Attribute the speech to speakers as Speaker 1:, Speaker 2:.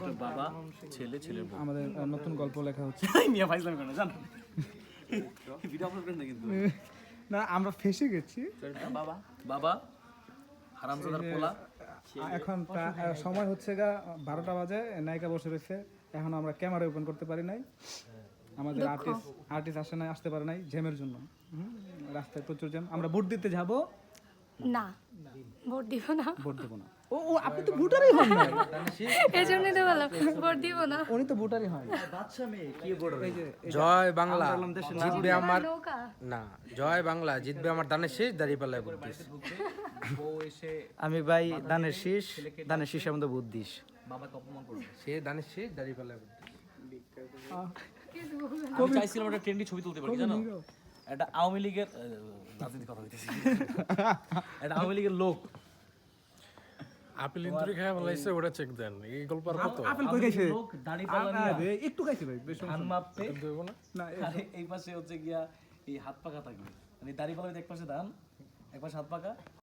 Speaker 1: তো বাবা ছেলে ছেলের বউ।
Speaker 2: আমাদের নতুন গল্প লেখা হচ্ছে।
Speaker 1: মিয়া ফাইজলাম কেন জান? ভিডিও আপলোড করেন না কিন্তু
Speaker 2: না আমরা ফেসে গেছি।
Speaker 1: বাবা? বাবা হারামজাদার পোলা।
Speaker 2: এখন সময় হচ্ছে গা বারোটা বাজে নায়িকা বসে রয়েছে। এখন আমরা ক্যামেরা ওপেন করতে পারি নাই। আমাদের আর্টিস্ট আর্টিস্ট আসে নাই আসতে পারে নাই জ্যামের জন্য। রাস্তায় প্রচুর জ্যাম। আমরা ভোট দিতে যাব।
Speaker 3: না। ভোট দিব না।
Speaker 2: ভোট দেবো না। ও ও আপনি তো ভোটারই হন না
Speaker 3: এই জন্যই তো বললাম ভোট দিব না।
Speaker 2: উনি তো ভোটারই হয় এই যে
Speaker 4: জয় বাংলা। জিতবে আমার না জয় বাংলা জিতবে আমার দানের শেষ দাঁড়িয়ে বুদ্ধিস
Speaker 1: বউ
Speaker 5: আমি ভাই দানের শীষ দানের শীষের মধ্যে বুদ্ধিস
Speaker 1: বাবাকে অপমান করবে।
Speaker 4: সে দানের শেষ দাঁড়িয়ে বুদ্ধিস
Speaker 1: আমি চাইছিলাম একটা ট্রেন্ডি ছবি তুলতে পারি জানো? একটা আওয়ামী লীগের রাজনীতি কথা হইতেছি একটা আওয়ামী লীগের লোক।
Speaker 6: আপেল ইন্দ্রি খায় বলাইছে ওটা চেক দেন। এই গল্প আর কত?
Speaker 2: আপেল কই খাইছে?
Speaker 1: লোক দাড়ি পালা নিয়ে।
Speaker 2: একটু খাইছে ভাই বেশ
Speaker 1: ধান মাপতে।
Speaker 6: দেব না?
Speaker 2: না
Speaker 1: এই পাশে হচ্ছে গিয়া এই হাত পাকা থাকবে। মানে দাড়ি পালা এক পাশে ধান এক পাশে হাত পাকা।